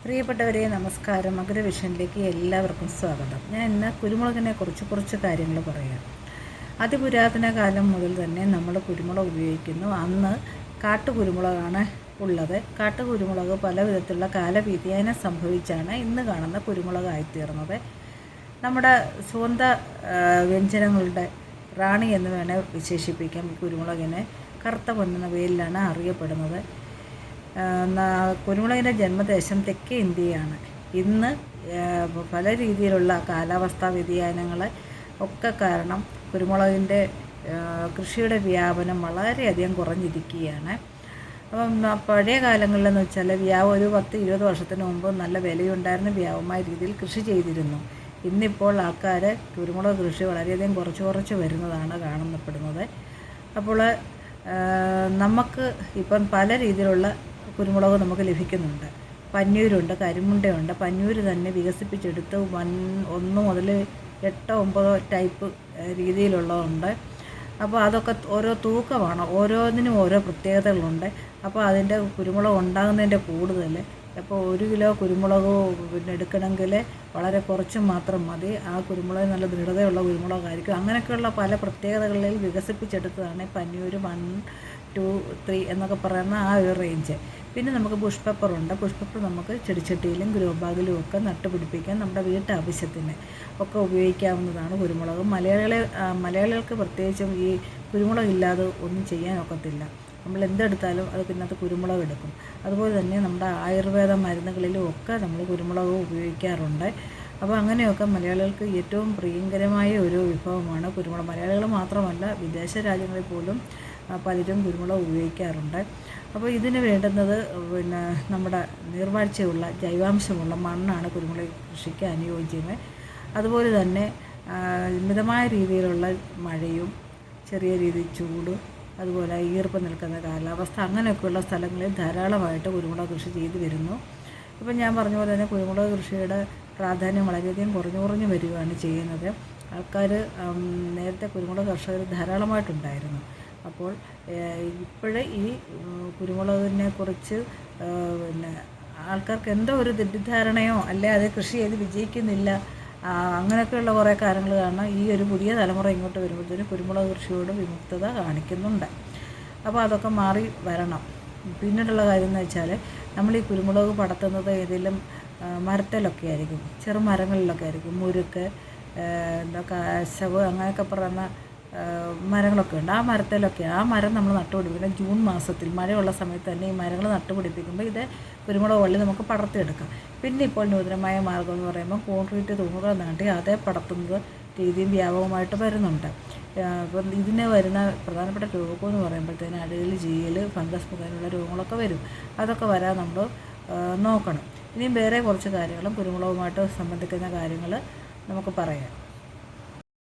പ്രിയപ്പെട്ടവരെ നമസ്കാരം. അഗ്രവിഷനിലേക്ക് എല്ലാവർക്കും സ്വാഗതം. ഞാൻ ഇന്ന് കുരുമുളകിനെ കുറിച്ച് കുറച്ച് കാര്യങ്ങൾ പറയാം. അതിപുരാതന കാലം മുതൽ തന്നെ നമ്മൾ കുരുമുളക് ഉപയോഗിക്കുന്നു. അന്ന് കാട്ടുകുരുമുളകാണ് ഉള്ളത്. കാട്ടുകുരുമുളക് പല വിധത്തിലുള്ള കാലവ്യതിയാനം സംഭവിച്ചാണ് ഇന്ന് കാണുന്ന കുരുമുളകായിത്തീർന്നത്. നമ്മുടെ സ്വന്ത വ്യഞ്ജനങ്ങളുടെ റാണി എന്ന് വേണേൽ വിശേഷിപ്പിക്കാം ഈ കുരുമുളകിനെ. കറുത്ത പൊന്നുന്ന വെയിലാണ് അറിയപ്പെടുന്നത്. കുരുമുളകിന്റെ ജന്മദേശം തെക്കേ ഇന്ത്യയാണ്. ഇന്ന് പല രീതിയിലുള്ള കാലാവസ്ഥാ വ്യതിയാനങ്ങൾ ഒക്കെ കാരണം കുരുമുളകിന്റെ കൃഷിയുടെ വ്യാപനം വളരെയധികം കുറഞ്ഞിരിക്കുകയാണ്. അപ്പം പഴയ കാലങ്ങളിലെന്ന് വെച്ചാൽ വ്യാപം ഒരു പത്ത് ഇരുപത് വർഷത്തിന് മുമ്പ് നല്ല വിലയുണ്ടായിരുന്ന വ്യാപമായ രീതിയിൽ കൃഷി ചെയ്തിരുന്നു. ഇന്നിപ്പോൾ ആൾക്കാർ കുരുമുളക് കൃഷി വളരെയധികം കുറച്ച് കുറച്ച് വരുന്നതാണ് കാണപ്പെടുന്നത്. അപ്പോൾ നമുക്ക് ഇപ്പം പല രീതിയിലുള്ള കുരുമുളക് നമുക്ക് ലഭിക്കുന്നുണ്ട്. പന്നൂരുണ്ട് കരിമുണ്ടയുണ്ട്. പന്നൂര് തന്നെ വികസിപ്പിച്ചെടുത്ത് വൺ ഒന്ന് മുതൽ എട്ടോ ഒമ്പതോ ടൈപ്പ് രീതിയിലുള്ളതുണ്ട്. അപ്പോൾ അതൊക്കെ ഓരോ തൂക്കമാണ്. ഓരോന്നിനും ഓരോ പ്രത്യേകതകളുണ്ട്. അപ്പോൾ അതിന്റെ കുരുമുളക് ഉണ്ടാകുന്നതിന്റെ കൂടുതൽ അപ്പോൾ ഒരു കിലോ കുരുമുളക് പിന്നെ എടുക്കണമെങ്കിൽ വളരെ കുറച്ച് മാത്രം മതി. ആ കുരുമുളക് നല്ല ദൃഢതയുള്ള കുരുമുളകായിരിക്കും. അങ്ങനെയൊക്കെയുള്ള പല പ്രത്യേകതകളിൽ വികസിപ്പിച്ചെടുത്തതാണ് പന്നിയൂർ വൺ ടു ത്രീ എന്നൊക്കെ പറയുന്ന ആ ഒരു റേഞ്ച് പിന്നെ നമുക്ക് ബുഷ് പെപ്പറുണ്ട് നമുക്ക് ചെടിച്ചട്ടിയിലും ഗ്രോ ബാഗിലും ഒക്കെ നട്ടുപിടിപ്പിക്കാൻ നമ്മുടെ വീട്ടാവശ്യത്തിന് ഒക്കെ ഉപയോഗിക്കാവുന്നതാണ് കുരുമുളക്. മലയാളികളെ മലയാളികൾക്ക് പ്രത്യേകിച്ചും ഈ കുരുമുളക് ഇല്ലാതെ ഒന്നും ചെയ്യാൻ ഒക്കത്തില്ല. നമ്മൾ എന്തെടുത്താലും അത് പിന്നത്ത് കുരുമുളക് എടുക്കും. അതുപോലെ തന്നെ നമ്മുടെ ആയുർവേദ മരുന്നുകളിലും ഒക്കെ നമ്മൾ കുരുമുളക് ഉപയോഗിക്കാറുണ്ട്. അപ്പോൾ അങ്ങനെയൊക്കെ മലയാളികൾക്ക് ഏറ്റവും പ്രിയങ്കരമായ ഒരു വിഭവമാണ് കുരുമുളക്. മലയാളികൾ മാത്രമല്ല വിദേശ രാജ്യങ്ങളിൽ പോലും പലരും കുരുമുളക് ഉപയോഗിക്കാറുണ്ട്. അപ്പോൾ ഇതിന് വേണ്ടുന്നത് പിന്നെ നമ്മുടെ നീർവാഴ്ചയുള്ള ജൈവാംശമുള്ള മണ്ണാണ് കുരുമുളക് കൃഷിക്ക് അനുയോജ്യം അതുപോലെ തന്നെ മിതമായ രീതിയിലുള്ള മഴയും ചെറിയ രീതിയിൽ ചൂട് അതുപോലെ ഈർപ്പം നിൽക്കുന്ന കാലാവസ്ഥ അങ്ങനെയൊക്കെയുള്ള സ്ഥലങ്ങളിൽ ധാരാളമായിട്ട് കുരുമുളക് കൃഷി ചെയ്തു വരുന്നു. ഇപ്പം ഞാൻ പറഞ്ഞ പോലെ തന്നെ കുരുമുളക് കൃഷിയുടെ പ്രാധാന്യം വളരെയധികം കുറഞ്ഞു കുറഞ്ഞു വരികയാണ് ചെയ്യുന്നത്. ആൾക്കാർ നേരത്തെ കുരുമുളക് കർഷകർ ധാരാളമായിട്ടുണ്ടായിരുന്നു. അപ്പോൾ ഇപ്പോഴേ ഈ കുരുമുളകിനെ കുറിച്ച് പിന്നെ ആൾക്കാർക്ക് എന്തോ ഒരു തെറ്റിദ്ധാരണയോ അല്ലെ അത് കൃഷി ചെയ്ത് വിജയിക്കുന്നില്ല അങ്ങനെയൊക്കെയുള്ള കുറേ കാര്യങ്ങൾ കാരണം ഈ ഒരു പുതിയ തലമുറ ഇങ്ങോട്ട് വരുമ്പോഴത്തേനും കുരുമുളക് കൃഷിയോട് വിമുക്തത കാണിക്കുന്നുണ്ട്. അപ്പോൾ അതൊക്കെ മാറി വരണം. പിന്നീടുള്ള കാര്യം എന്ന് വെച്ചാൽ നമ്മൾ ഈ കുരുമുളക് പടത്തുന്നത് ഏതെങ്കിലും മരത്തിലൊക്കെ ആയിരിക്കും ചെറു ചെറുമരങ്ങളിലൊക്കെ ആയിരിക്കും മുരുക്ക് എന്താ കശവ് അങ്ങനെയൊക്കെ പറയുന്ന മരങ്ങളൊക്കെ ഉണ്ട്. ആ മരത്തിലൊക്കെ ആ മരം നമ്മൾ നട്ടുപിടിപ്പിക്കണം ജൂൺ മാസത്തിൽ മഴയുള്ള സമയത്ത് തന്നെ ഈ മരങ്ങൾ നട്ടുപിടിപ്പിക്കുമ്പോൾ ഇത് കുരുമുളക് വള്ളി നമുക്ക് പടർത്തിയെടുക്കാം. പിന്നെ ഇപ്പോൾ നൂതനമായ മാർഗം എന്ന് പറയുമ്പോൾ കോൺക്രീറ്റ് തൂണുകൾ നാട്ടി അതേ പടർത്തുന്നത് രീതിയും വ്യാപകമായിട്ട് വരുന്നുണ്ട്. അപ്പം ഇതിന് വരുന്ന പ്രധാനപ്പെട്ട രോഗം എന്ന് പറയുമ്പോഴത്തേന് അടിയിൽ ജീൽ ഫംഗസ് മുഖേനയുള്ള രോഗങ്ങളൊക്കെ വരും. അതൊക്കെ വരാൻ നമ്മൾ നോക്കണം. ഇനിയും വേറെ കുറച്ച് കാര്യങ്ങളും കുരുമുളകുമായിട്ട് സംബന്ധിക്കുന്ന കാര്യങ്ങൾ നമുക്ക് പറയാം.